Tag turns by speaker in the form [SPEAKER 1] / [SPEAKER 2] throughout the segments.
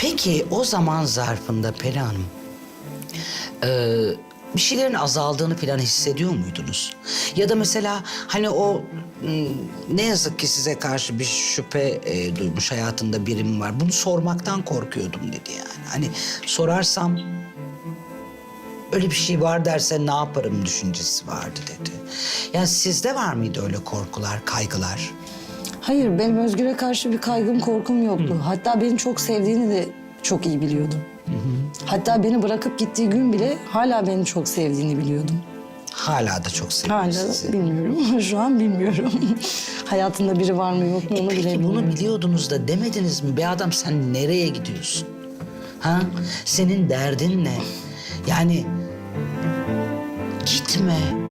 [SPEAKER 1] Peki o zaman zarfında Peri Hanım... e, bir şeylerin azaldığını falan hissediyor muydunuz? Ya da mesela hani o ne yazık ki size karşı bir şüphe e, duymuş hayatında birim var. Bunu sormaktan korkuyordum dedi yani. Hani sorarsam öyle bir şey var derse ne yaparım düşüncesi vardı dedi. Yani sizde var mıydı öyle korkular, kaygılar?
[SPEAKER 2] Hayır, benim Özgür'e karşı bir kaygım, korkum yoktu. Hatta beni çok sevdiğini de çok iyi biliyordum. Hatta beni bırakıp gittiği gün bile hala beni çok sevdiğini biliyordum.
[SPEAKER 1] Hala da çok seviyor
[SPEAKER 2] Hala
[SPEAKER 1] sizi.
[SPEAKER 2] bilmiyorum. Şu an bilmiyorum. Hayatında biri var mı yok mu onu bile
[SPEAKER 1] Peki
[SPEAKER 2] bilmiyorum.
[SPEAKER 1] bunu biliyordunuz da demediniz mi? Be adam sen nereye gidiyorsun? Ha? Senin derdin ne? Yani gitme.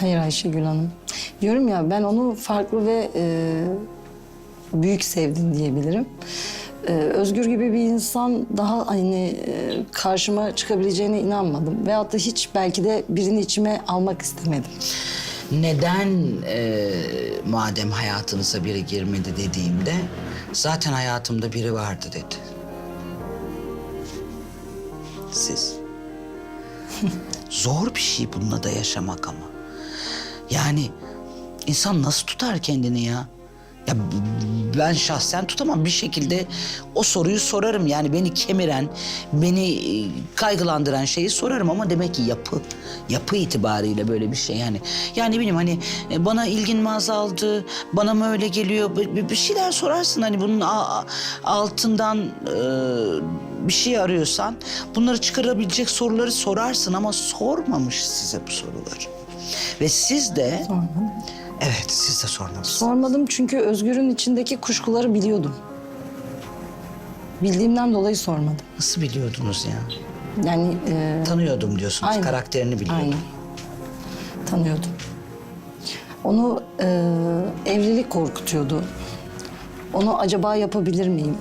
[SPEAKER 2] Hayır Ayşegül Hanım. Diyorum ya ben onu farklı ve e, büyük sevdim diyebilirim. E, Özgür gibi bir insan daha hani e, karşıma çıkabileceğine inanmadım. Veyahut da hiç belki de birini içime almak istemedim.
[SPEAKER 1] Neden e, madem hayatınıza biri girmedi dediğimde zaten hayatımda biri vardı dedi. Siz. Zor bir şey bununla da yaşamak ama. Yani insan nasıl tutar kendini ya? Ya ben şahsen tutamam bir şekilde o soruyu sorarım. Yani beni kemiren, beni e, kaygılandıran şeyi sorarım ama demek ki yapı, yapı itibariyle böyle bir şey yani. Yani ne bileyim hani e, bana ilgin mi azaldı, bana mı öyle geliyor bir, şeyler sorarsın hani bunun altından e, bir şey arıyorsan bunları çıkarabilecek soruları sorarsın ama sormamış size bu soruları. Ve siz de
[SPEAKER 2] Sormadım.
[SPEAKER 1] evet siz de sormamışsınız.
[SPEAKER 2] Sormadım çünkü Özgür'ün içindeki kuşkuları biliyordum. Bildiğimden dolayı sormadım.
[SPEAKER 1] Nasıl biliyordunuz ya?
[SPEAKER 2] Yani e,
[SPEAKER 1] Tanıyordum diyorsunuz.
[SPEAKER 2] Aynen.
[SPEAKER 1] Karakterini biliyordum.
[SPEAKER 2] Aynen. Tanıyordum. Onu e, evlilik korkutuyordu. Onu acaba yapabilir miyim?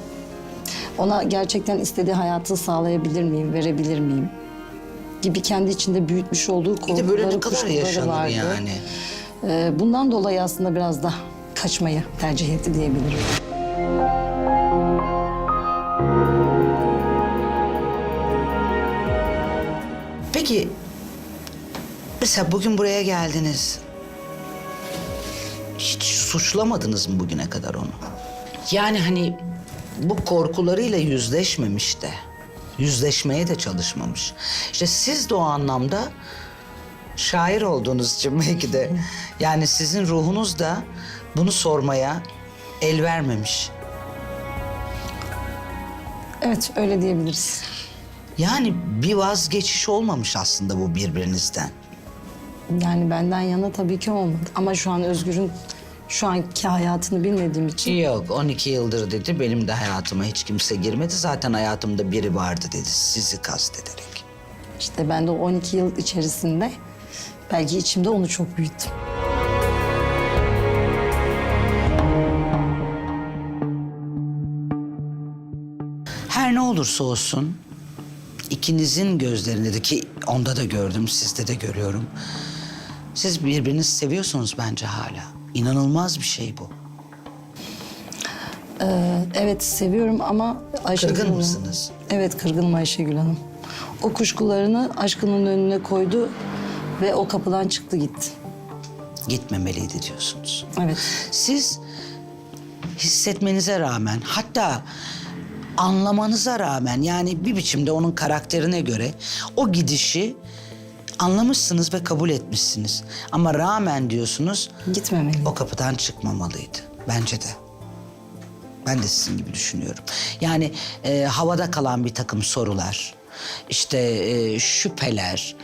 [SPEAKER 2] Ona gerçekten istediği hayatı sağlayabilir miyim, verebilir miyim? Gibi kendi içinde büyütmüş olduğu
[SPEAKER 1] Bir
[SPEAKER 2] korkuları,
[SPEAKER 1] de böyle ne kadar
[SPEAKER 2] kuşkuları
[SPEAKER 1] yaşanır
[SPEAKER 2] vardı.
[SPEAKER 1] yani.
[SPEAKER 2] E, bundan dolayı aslında biraz da kaçmayı tercih etti diyebilirim.
[SPEAKER 1] Peki mesela bugün buraya geldiniz. Hiç suçlamadınız mı bugüne kadar onu? Yani hani bu korkularıyla yüzleşmemiş de. Yüzleşmeye de çalışmamış. İşte siz de o anlamda şair olduğunuz için belki de yani sizin ruhunuz da bunu sormaya el vermemiş.
[SPEAKER 2] Evet, öyle diyebiliriz.
[SPEAKER 1] Yani bir vazgeçiş olmamış aslında bu birbirinizden.
[SPEAKER 2] Yani benden yana tabii ki olmadı. Ama şu an Özgür'ün şu anki hayatını bilmediğim için
[SPEAKER 1] Yok 12 yıldır dedi benim de hayatıma hiç kimse girmedi. Zaten hayatımda biri vardı dedi sizi kastederek.
[SPEAKER 2] işte ben de o 12 yıl içerisinde belki içimde onu çok büyüttüm.
[SPEAKER 1] Her ne olursa olsun ikinizin gözlerinde de ki onda da gördüm sizde de görüyorum. Siz birbirinizi seviyorsunuz bence hala. İnanılmaz bir şey bu.
[SPEAKER 2] Ee, evet seviyorum ama Ayşegül
[SPEAKER 1] Kırgın
[SPEAKER 2] Hanım-
[SPEAKER 1] mısınız?
[SPEAKER 2] Evet kırgınım Ayşegül Hanım. O kuşkularını aşkının önüne koydu ve o kapıdan çıktı gitti.
[SPEAKER 1] Gitmemeliydi diyorsunuz.
[SPEAKER 2] Evet.
[SPEAKER 1] Siz hissetmenize rağmen hatta anlamanıza rağmen yani bir biçimde onun karakterine göre o gidişi anlamışsınız ve kabul etmişsiniz. Ama rağmen diyorsunuz
[SPEAKER 2] Gitmemeli.
[SPEAKER 1] o kapıdan çıkmamalıydı. Bence de. Ben de sizin gibi düşünüyorum. Yani e, havada kalan bir takım sorular, işte e, şüpheler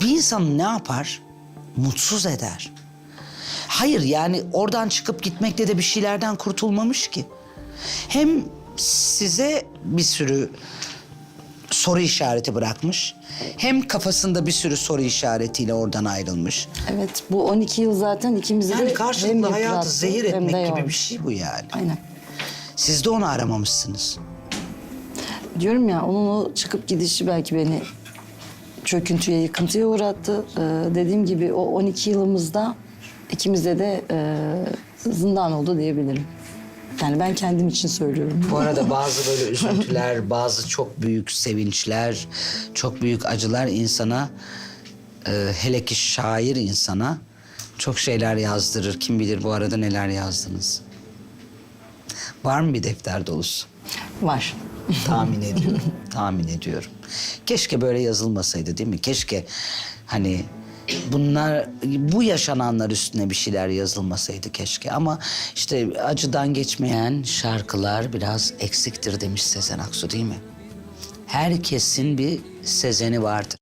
[SPEAKER 1] bir insanı ne yapar? Mutsuz eder. Hayır yani oradan çıkıp gitmekle de bir şeylerden kurtulmamış ki. Hem size bir sürü soru işareti bırakmış. Hem kafasında bir sürü soru işaretiyle oradan ayrılmış.
[SPEAKER 2] Evet bu 12 yıl zaten ikimizi de
[SPEAKER 1] Yani
[SPEAKER 2] hem
[SPEAKER 1] karşılıklı hayatı
[SPEAKER 2] yıprattı,
[SPEAKER 1] zehir
[SPEAKER 2] hem de
[SPEAKER 1] etmek gibi
[SPEAKER 2] yordu.
[SPEAKER 1] bir şey bu yani.
[SPEAKER 2] Aynen.
[SPEAKER 1] Siz de onu aramamışsınız.
[SPEAKER 2] Diyorum ya onun o çıkıp gidişi belki beni çöküntüye, yıkıntıya uğrattı. Ee, dediğim gibi o 12 yılımızda ikimizde de e, zindan oldu diyebilirim. Yani ben kendim için söylüyorum.
[SPEAKER 1] Bu arada bazı böyle üzüntüler, bazı çok büyük sevinçler, çok büyük acılar insana, e, hele ki şair insana çok şeyler yazdırır. Kim bilir bu arada neler yazdınız. Var mı bir defter dolusu?
[SPEAKER 2] Var.
[SPEAKER 1] Tahmin ediyorum. tahmin ediyorum. Keşke böyle yazılmasaydı değil mi? Keşke hani bunlar bu yaşananlar üstüne bir şeyler yazılmasaydı keşke. Ama işte acıdan geçmeyen şarkılar biraz eksiktir demiş Sezen Aksu değil mi? Herkesin bir Sezen'i vardır.